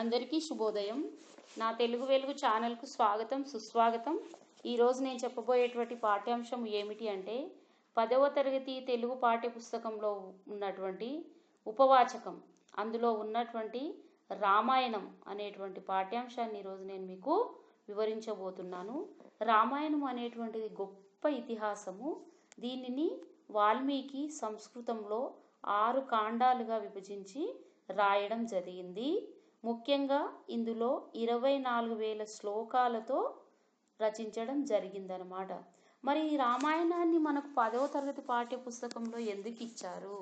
అందరికీ శుభోదయం. నా తెలుగు వెలుగు ఛానల్కు స్వాగతం సుస్వాగతం. ఈరోజు నేను చెప్పబోయేటువంటి పాఠ్యాంశం ఏమిటి అంటే పదవ తరగతి తెలుగు పాఠ్యపుస్తకంలో ఉన్నటువంటి ఉపవాచకం. అందులో ఉన్నటువంటి రామాయణం అనేటువంటి పాఠ్యాంశాన్ని ఈరోజు నేను మీకు వివరించబోతున్నాను. రామాయణం అనేటువంటిది గొప్ప ఇతిహాసము. దీనిని వాల్మీకి సంస్కృతంలో ఆరు కాండాలుగా విభజించి రాయడం జరిగింది. ముఖ్యంగా ఇందులో ఇరవై నాలుగు వేల శ్లోకాలతో రచించడం జరిగిందనమాట మరి ఈ రామాయణాన్ని మనకు పదవ తరగతి పాఠ్య పుస్తకంలో ఎందుకు ఇచ్చారు?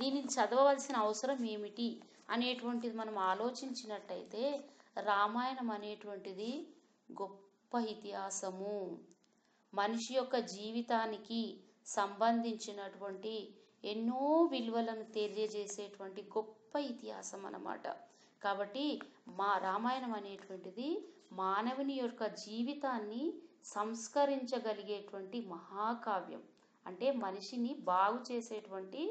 దీనిని చదవవలసిన అవసరం ఏమిటి? అనేటువంటిది మనం ఆలోచించినట్టయితే రామాయణం అనేటువంటిది గొప్ప ఇతిహాసము. మనిషి యొక్క జీవితానికి సంబంధించినటువంటి ఎన్నో విలువలను తెలియజేసేటువంటి గొప్ప ఇతిహాసం అన్నమాట కాబట్టి మా రామాయణం అనేటువంటిది మానవుని యొక్క జీవితాన్ని సంస్కరించగలిగేటువంటి మహాకావ్యం. అంటే మనిషిని బాగు చేసేటువంటి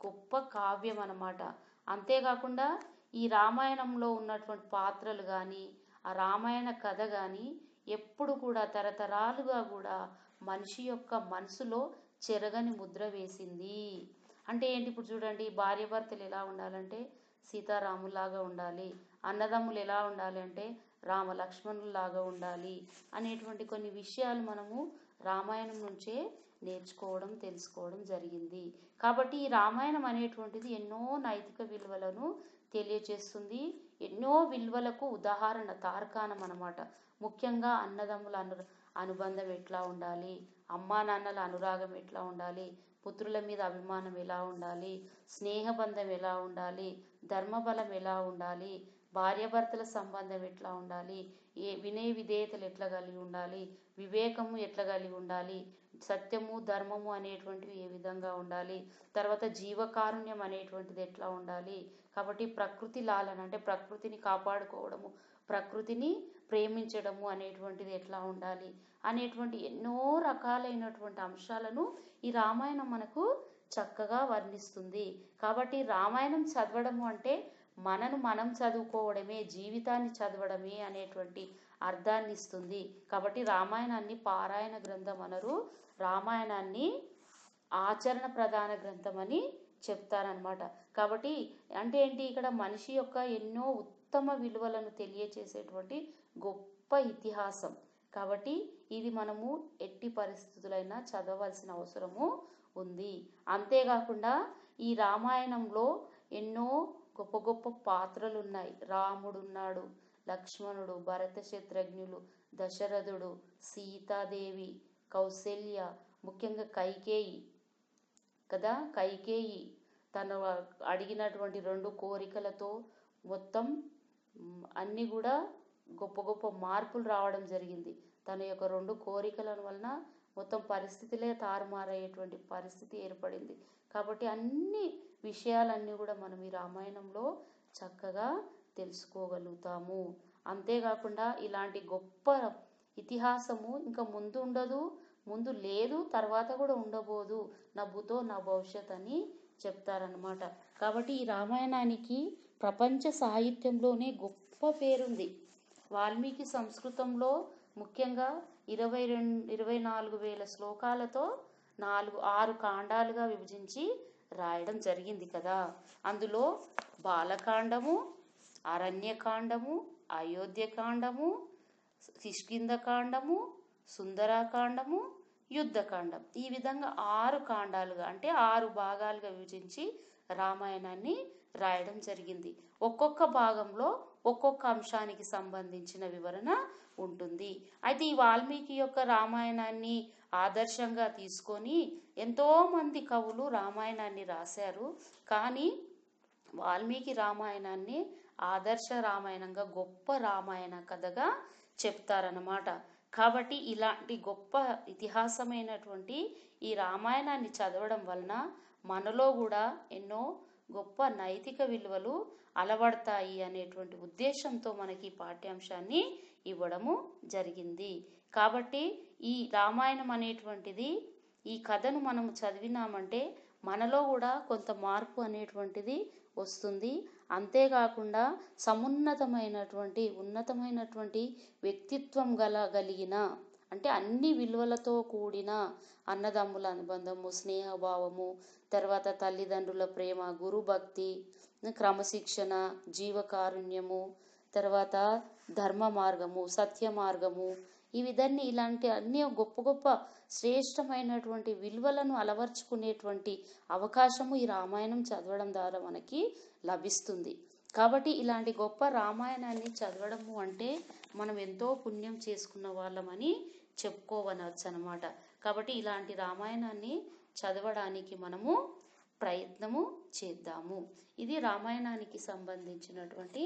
గొప్ప కావ్యం అన్నమాట. అంతేకాకుండా ఈ రామాయణంలో ఉన్నటువంటి పాత్రలు కానీ ఆ రామాయణ కథ కానీ ఎప్పుడు కూడా తరతరాలుగా కూడా మనిషి యొక్క మనసులో చెరగని ముద్ర వేసింది. అంటే ఏంటి ఇప్పుడు చూడండి భార్యాభర్తలు ఎలా ఉండాలంటే సీతారాములాగా ఉండాలి. అన్నదమ్ములు ఎలా ఉండాలి అంటే రామ లక్ష్మణులాగా ఉండాలి అనేటువంటి కొన్ని విషయాలు మనము రామాయణం నుంచే నేర్చుకోవడం తెలుసుకోవడం జరిగింది. కాబట్టి ఈ రామాయణం అనేటువంటిది ఎన్నో నైతిక విలువలను తెలియజేస్తుంది ఎన్నో విలువలకు ఉదాహరణ తార్కాణం అనమాట ముఖ్యంగా అన్నదమ్ముల అను అనుబంధం ఎట్లా ఉండాలి? అమ్మా నాన్నల అనురాగం ఎట్లా ఉండాలి? పుత్రుల మీద అభిమానం ఎలా ఉండాలి? స్నేహబంధం ఎలా ఉండాలి? ధర్మబలం ఎలా ఉండాలి? భార్యాభర్తల సంబంధం ఎట్లా ఉండాలి? ఏ వినయ విధేయతలు ఎట్లా కలిగి ఉండాలి? వివేకము ఎట్లా కలిగి ఉండాలి? సత్యము ధర్మము అనేటువంటివి ఏ విధంగా ఉండాలి? తర్వాత జీవకారుణ్యం అనేటువంటిది ఎట్లా ఉండాలి? కాబట్టి ప్రకృతి లాలన అంటే ప్రకృతిని కాపాడుకోవడము ప్రకృతిని ప్రేమించడము అనేటువంటిది ఎట్లా ఉండాలి? అనేటువంటి ఎన్నో రకాలైనటువంటి అంశాలను ఈ రామాయణం మనకు చక్కగా వర్ణిస్తుంది. కాబట్టి రామాయణం చదవడము అంటే మనను మనం చదువుకోవడమే జీవితాన్ని చదవడమే అనేటువంటి అర్థాన్ని ఇస్తుంది కాబట్టి రామాయణాన్ని పారాయణ గ్రంథం అనరు. రామాయణాన్ని ఆచరణ ప్రధాన గ్రంథం అని చెప్తారనమాట కాబట్టి అంటే ఏంటి? ఇక్కడ మనిషి యొక్క ఎన్నో ఉత్తమ విలువలను తెలియచేసేటువంటి గొప్ప ఇతిహాసం. కాబట్టి ఇది మనము ఎట్టి పరిస్థితులైనా చదవలసిన అవసరము ఉంది. అంతేకాకుండా ఈ రామాయణంలో ఎన్నో గొప్ప గొప్ప పాత్రలు ఉన్నాయి రాముడు ఉన్నాడు లక్ష్మణుడు భరత శత్రుఘ్నులు దశరథుడు సీతాదేవి కౌశల్య ముఖ్యంగా కైకేయి. కదా? కైకేయి తను అడిగినటువంటి రెండు కోరికలతో మొత్తం అన్నీ కూడా గొప్ప గొప్ప మార్పులు రావడం జరిగింది. తన యొక్క రెండు కోరికల వలన మొత్తం పరిస్థితులే తారుమారయ్యేటువంటి పరిస్థితి ఏర్పడింది. కాబట్టి అన్నీ విషయాలన్నీ కూడా మనం ఈ రామాయణంలో చక్కగా తెలుసుకోగలుగుతాము. అంతేకాకుండా ఇలాంటి గొప్ప ఇతిహాసము ఇంకా ముందు ఉండదు ముందు లేదు తర్వాత కూడా ఉండబోదు. నా భూతో నా భవిష్యత్ అని చెప్తారనమాట కాబట్టి ఈ రామాయణానికి ప్రపంచ సాహిత్యంలోనే గొప్ప పేరుంది. వాల్మీకి సంస్కృతంలో ముఖ్యంగా ఇరవై రెండు ఇరవై నాలుగు వేల శ్లోకాలతో నాలుగు ఆరు కాండాలుగా విభజించి రాయడం జరిగింది కదా. అందులో బాలకాండము అరణ్యకాండము అయోధ్యకాండము కిష్కిందకాండము సుందరాకాండము యుద్ధకాండం. ఈ విధంగా ఆరు కాండాలుగా అంటే ఆరు భాగాలుగా విభజించి రామాయణాన్ని రాయడం జరిగింది. ఒక్కొక్క భాగంలో ఒక్కొక్క అంశానికి సంబంధించిన వివరణ ఉంటుంది. అయితే ఈ వాల్మీకి యొక్క రామాయణాన్ని ఆదర్శంగా తీసుకొని ఎంతోమంది కవులు రామాయణాన్ని రాశారు. కానీ వాల్మీకి రామాయణాన్ని ఆదర్శ రామాయణంగా గొప్ప రామాయణ కథగా చెప్తారన్నమాట. కాబట్టి ఇలాంటి గొప్ప ఇతిహాసమైనటువంటి ఈ రామాయణాన్ని చదవడం వలన మనలో కూడా ఎన్నో గొప్ప నైతిక విలువలు అలవడతాయి అనేటువంటి ఉద్దేశంతో మనకి ఈ పాఠ్యాంశాన్ని ఇవ్వడము జరిగింది. కాబట్టి ఈ రామాయణం అనేటువంటిది ఈ కథను మనం చదివినామంటే మనలో కూడా కొంత మార్పు అనేటువంటిది వస్తుంది. అంతేకాకుండా సమున్నతమైనటువంటి ఉన్నతమైనటువంటి వ్యక్తిత్వం గల కలిగిన అంటే అన్ని విలువలతో కూడిన అన్నదమ్ముల అనుబంధము స్నేహభావము తర్వాత తల్లిదండ్రుల ప్రేమ గురుభక్తి క్రమశిక్షణ జీవకారుణ్యము తర్వాత ధర్మ మార్గము సత్య మార్గము ఈ విధాన్ని ఇలాంటి అన్ని గొప్ప గొప్ప శ్రేష్టమైనటువంటి విలువలను అలవర్చుకునేటువంటి అవకాశము ఈ రామాయణం చదవడం ద్వారా మనకి లభిస్తుంది. కాబట్టి ఇలాంటి గొప్ప రామాయణాన్ని చదవడము అంటే మనం ఎంతో పుణ్యం చేసుకున్న వాళ్ళమని చెప్పుకోవనవచ్చు అనమాట కాబట్టి ఇలాంటి రామాయణాన్ని చదవడానికి మనము ప్రయత్నము చేద్దాము. ఇది రామాయణానికి సంబంధించినటువంటి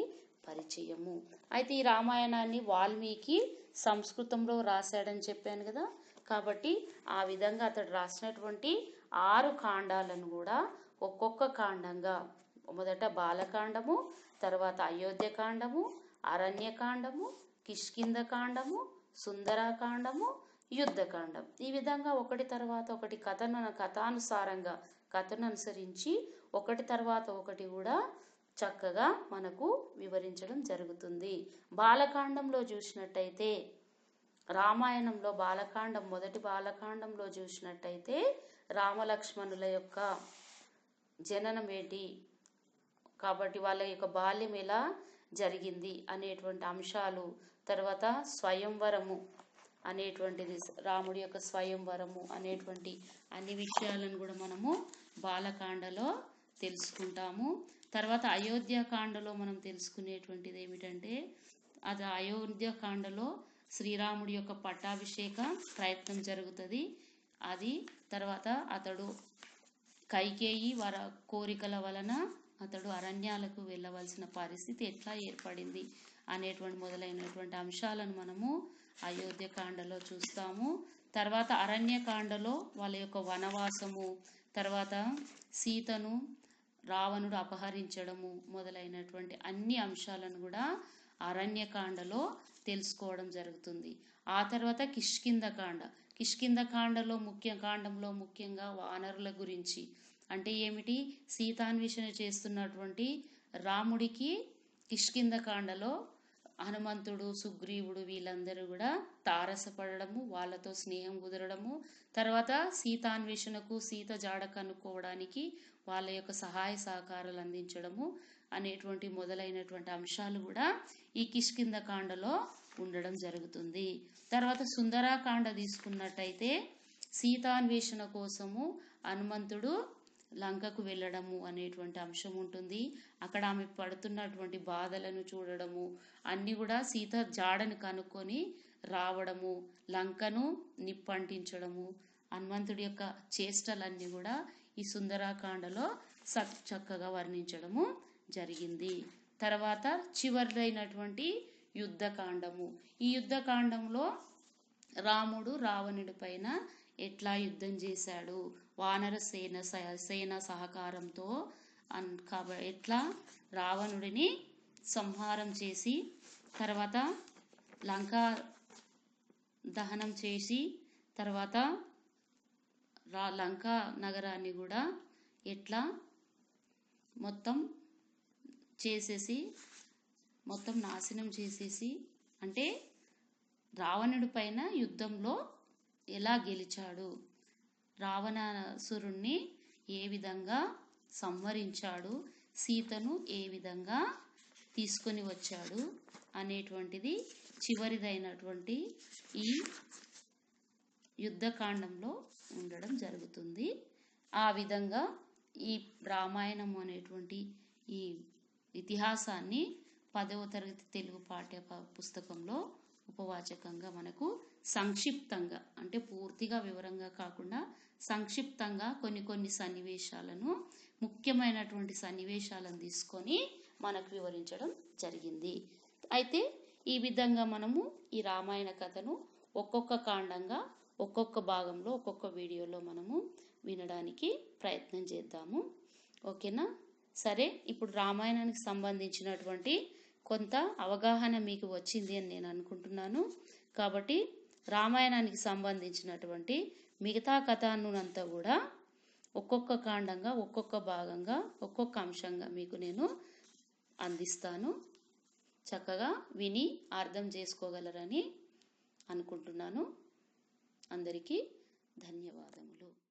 పరిచయము. అయితే ఈ రామాయణాన్ని వాల్మీకి సంస్కృతంలో రాశాడని చెప్పాను కదా. కాబట్టి ఆ విధంగా అతడు రాసినటువంటి ఆరు కాండాలను కూడా ఒక్కొక్క కాండంగా మొదట బాలకాండము తర్వాత అయోధ్యకాండము అరణ్యకాండము కిష్కిందకాండము సుందరకాండము యుద్ధకాండం ఈ విధంగా ఒకటి తర్వాత ఒకటి కథను కథానుసారంగా కథను అనుసరించి ఒకటి తర్వాత ఒకటి కూడా చక్కగా మనకు వివరించడం జరుగుతుంది. బాలకాండంలో చూసినట్టయితే రామాయణంలో బాలకాండం మొదటి బాలకాండంలో చూసినట్టయితే రామలక్ష్మణుల యొక్క జననం ఏంటి కాబట్టి వాళ్ళ యొక్క బాల్యం ఎలా జరిగింది అనేటువంటి అంశాలు తర్వాత స్వయంవరము అనేటువంటిది రాముడి యొక్క స్వయంవరము అనేటువంటి అన్ని విషయాలను కూడా మనము బాలకాండలో తెలుసుకుంటాము. తర్వాత అయోధ్యకాండలో మనం తెలుసుకునేటువంటిది ఏమిటంటే అది అయోధ్యకాండలో శ్రీరాముడి యొక్క పట్టాభిషేక ప్రయత్నం జరుగుతుంది. అది తర్వాత అతడు కైకేయి వర కోరికల వలన అతడు అరణ్యాలకు వెళ్ళవలసిన పరిస్థితి ఎట్లా ఏర్పడింది అనేటువంటి మొదలైనటువంటి అంశాలను మనము అయోధ్యకాండలో చూస్తాము. తర్వాత అరణ్యకాండలో వాళ్ళ యొక్క వనవాసము తర్వాత సీతను రావణుడు అపహరించడము మొదలైనటువంటి అన్ని అంశాలను కూడా అరణ్యకాండలో తెలుసుకోవడం జరుగుతుంది. ఆ తర్వాత కిష్కిందకాండ కిష్కిందకాండలో ముఖ్య కాండంలో ముఖ్యంగా వానరుల గురించి. అంటే ఏమిటి? సీతాన్వేషణ చేస్తున్నటువంటి రాముడికి కిష్కిందకాండలో హనుమంతుడు సుగ్రీవుడు వీళ్ళందరూ కూడా తారసపడము వాళ్ళతో స్నేహం కుదరడము తర్వాత సీతాన్వేషణకు సీత జాడ కనుక్కోవడానికి వాళ్ళ యొక్క సహాయ సహకారాలు అందించడము అనేటువంటి మొదలైనటువంటి అంశాలు కూడా ఈ కిష్కింద కాండలో ఉండడం జరుగుతుంది. తర్వాత సుందరాకాండ తీసుకున్నట్టయితే సీతాన్వేషణ కోసము హనుమంతుడు లంకకు వెళ్ళడము అనేటువంటి అంశం ఉంటుంది. అక్కడ ఆమె పడుతున్నటువంటి బాధలను చూడడము అన్నీ కూడా సీత జాడను కనుక్కొని రావడము లంకను నిప్పంటించడము హనుమంతుడి యొక్క చేష్టలన్నీ కూడా ఈ సుందరాకాండలో స చక్కగా వర్ణించడము జరిగింది. తర్వాత చివరిదైనటువంటి యుద్ధకాండము. ఈ యుద్ధకాండంలో రాముడు రావణుడి పైన ఎట్లా యుద్ధం చేశాడు? వానర సేన స- సేన సహకారంతో అన్ కాబ ఎట్లా రావణుడిని సంహారం చేసి తర్వాత లంకా దహనం చేసి తర్వాత రా లంకా నగరాన్ని కూడా ఎట్లా మొత్తం చేసేసి మొత్తం నాశనం చేసేసి అంటే రావణుడి పైన యుద్ధంలో ఎలా గెలిచాడు? రావణాసురుణ్ణి ఏ విధంగా సంహరించాడు? సీతను ఏ విధంగా తీసుకొని వచ్చాడు? అనేటువంటిది చివరిదైనటువంటి ఈ యుద్ధకాండంలో ఉండడం జరుగుతుంది. ఆ విధంగా ఈ రామాయణం అనేటువంటి ఈ ఇతిహాసాన్ని పదవ తరగతి తెలుగు పాఠ్య పుస్తకంలో ఉపవాచకంగా మనకు సంక్షిప్తంగా అంటే పూర్తిగా వివరంగా కాకుండా సంక్షిప్తంగా కొన్ని కొన్ని సన్నివేశాలను ముఖ్యమైనటువంటి సన్నివేశాలను తీసుకొని మనకు వివరించడం జరిగింది. అయితే ఈ విధంగా మనము ఈ రామాయణ కథను ఒక్కొక్క కాండంగా ఒక్కొక్క భాగంలో ఒక్కొక్క వీడియోలో మనము వినడానికి ప్రయత్నం చేద్దాము. ఓకేనా? సరే ఇప్పుడు రామాయణానికి సంబంధించినటువంటి కొంత అవగాహన మీకు వచ్చింది అని నేను అనుకుంటున్నాను. కాబట్టి రామాయణానికి సంబంధించినటువంటి మిగతా కథానునంతా కూడా ఒక్కొక్క కాండంగా ఒక్కొక్క భాగంగా ఒక్కొక్క అంశంగా మీకు నేను అందిస్తాను. చక్కగా విని అర్థం చేసుకోగలరని అనుకుంటున్నాను. అందరికీ ధన్యవాదములు.